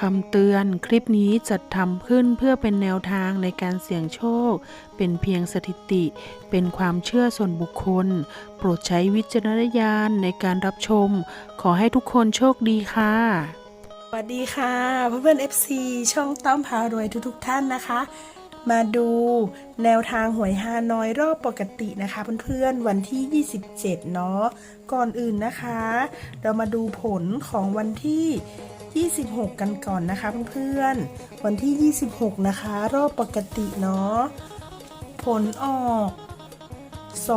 คำเตือนคลิปนี้จัดทำขึ้นเพื่อเป็นแนวทางในการเสี่ยงโชค เป็นเพียงสถิติ เป็นความเชื่อส่วนบุคคล โปรดใช้วิจารณญาณในการรับชม ขอให้ทุกคนโชคดีค่ะ สวัสดีค่ะเพื่อนๆ FC ช่องต้อมพารวยทุกๆท่านนะคะ มาดูแนวทางหวยฮานอยรอบปกตินะคะเพื่อนๆวันที่ 27 เนาะก่อนอื่นนะคะ เรามาดูผลของวันที่ 26 กันก่อนนะคะเพื่อนๆวันที่ 26 นะคะ รอบปกติเนาะผลออก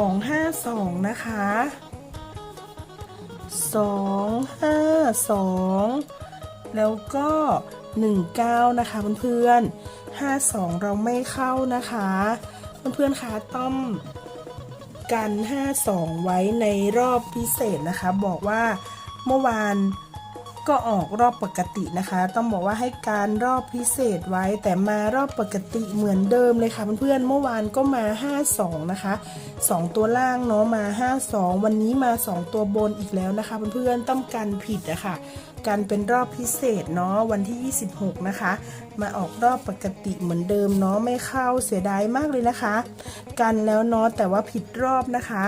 252 นะคะ 252 แล้วก็ 19 นะคะเพื่อนๆ52 เราไม่เข้านะคะเพื่อนๆคะต้อมกัน 52 ไว้ในรอบพิเศษนะคะ บอกว่าเมื่อวาน ก็ออกรอบปกตินะคะ ต้องบอกว่าให้การรอบพิเศษไว้ แต่มารอบปกติเหมือนเดิมเลยค่ะเพื่อนๆเมื่อวานก็มา 52 นะคะ 2 ตัวล่างเนาะมา 52 วันนี้มา 2 ตัวบนอีกแล้วนะคะเพื่อนๆต้องกันผิดอะค่ะกันเป็นรอบพิเศษเนาะวันที่ 26 นะคะ มาออกรอบปกติเหมือนเดิมเนาะไม่เข้าเสียดายมากเลยนะคะ กันแล้วเนาะแต่ว่าผิดรอบนะคะ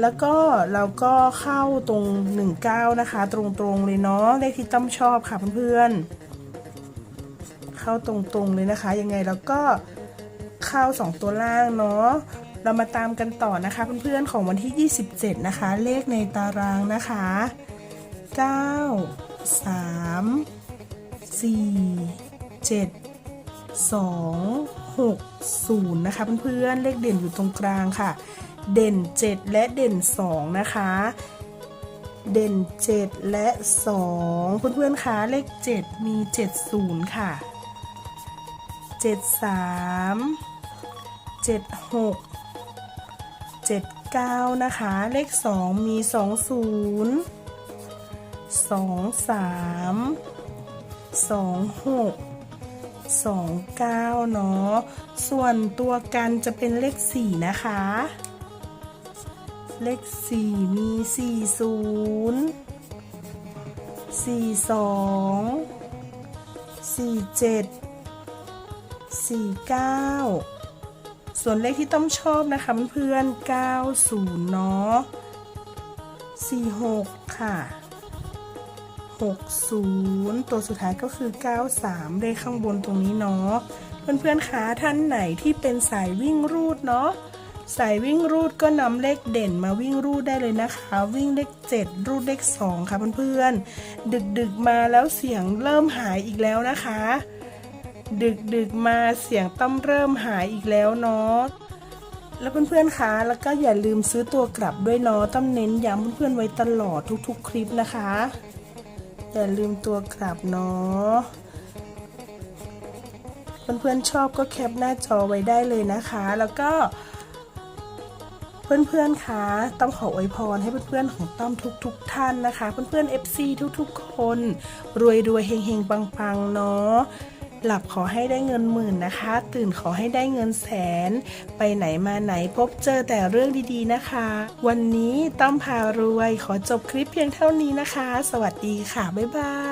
แล้วก็เราก็เข้าตรง 19 นะคะ ตรงๆเลยเนาะเลขที่ตั้มชอบค่ะเพื่อนๆ เข้าตรงๆเลยนะคะ ยังไงเราก็เข้า 2 ตัวล่างเนาะเรามาตามกันต่อนะคะเพื่อนๆของวันที่ 27 นะคะ เลขในตารางนะคะ 9 3 4 7 2 6 0 นะคะเพื่อนๆเลขเด่นอยู่ตรงกลางค่ะ เด่น 7 และเด่น 2 นะคะ เด่น 7 และ 2 เพื่อนๆคะเลข 7 มี 70 ค่ะ 73 76 79 นะคะ เลข 2 มี 20สองสามสองหกสองเก้าเนาะ ส่วนตัวกันจะเป็นเลขสี่นะคะ เลขสี่มีสี่ศูนย์สี่สองสี่เจ็ดสี่เก้าส่วนเลขที่ต้องชอบนะคะเพื่อนๆเก้าศูนย์เนาะสี่หกค่ะ60ตัวสุดท้ายก็คือ93เลขข้างบนตรงนี้เนาะเพื่อนๆคะท่านไหนที่เป็นสายวิ่งรูดเนาะ สายวิ่งรูดก็นำเลขเด่นมาวิ่งรูดได้เลยนะคะ วิ่งเลข 7 รูดเลข 2 ค่ะเพื่อนๆ ดึกๆมาแล้วเสียงเริ่มหายอีกแล้วนะคะ ดึกๆมาเสียงต้องเริ่มหายอีกแล้วเนาะแล้วเพื่อนๆ คะ แล้วก็อย่าลืมซื้อตัวกลับด้วยเนาะต้องเน้นย้ำเพื่อนๆ ไว้ตลอดทุกๆ คลิปนะคะ อย่าลืมตัวกลับเนาะ เพื่อนๆ ชอบก็แคปหน้าจอไว้ได้เลยนะคะ แล้วก็ เพื่อนๆคะต้องขออวยพรให้เพื่อนๆของต้อมทุกๆทท่านนะคะ เพื่อนๆ FC ทุกๆ คน รวยรวยๆเฮงๆปังๆเนาะหลับขอให้ได้เงินหมื่นนะคะ ตื่นขอให้ได้เงินแสน ไปไหนมาไหนพบเจอแต่เรื่องดีๆนะคะ วันนี้ต้อมพารวยขอจบคลิปเพียงเท่านี้นะคะ สวัสดีค่ะ บ๊ายบาย